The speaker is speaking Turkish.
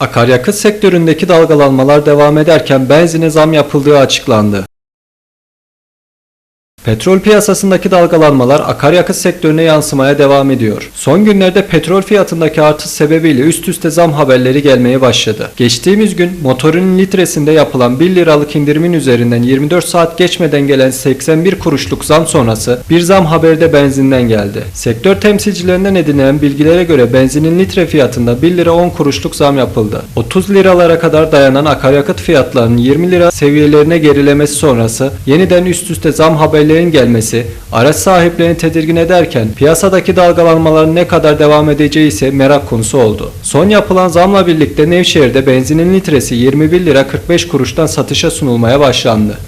Akaryakıt sektöründeki dalgalanmalar devam ederken benzine zam yapıldığı açıklandı. Petrol piyasasındaki dalgalanmalar akaryakıt sektörüne yansımaya devam ediyor. Son günlerde petrol fiyatındaki artış sebebiyle üst üste zam haberleri gelmeye başladı. Geçtiğimiz gün motorun litresinde yapılan 1 liralık indirimin üzerinden 24 saat geçmeden gelen 81 kuruşluk zam sonrası bir zam haberi de benzinden geldi. Sektör temsilcilerinden edinilen bilgilere göre benzinin litre fiyatında 1 lira 10 kuruşluk zam yapıldı. 30 liralara kadar dayanan akaryakıt fiyatlarının 20 lira seviyelerine gerilemesi sonrası yeniden üst üste zam haberlerinin gelmesi araç sahiplerini tedirgin ederken piyasadaki dalgalanmaların ne kadar devam edeceği ise merak konusu oldu. Son yapılan zamla birlikte Nevşehir'de benzinin litresi 21 lira 45 kuruştan satışa sunulmaya başlandı.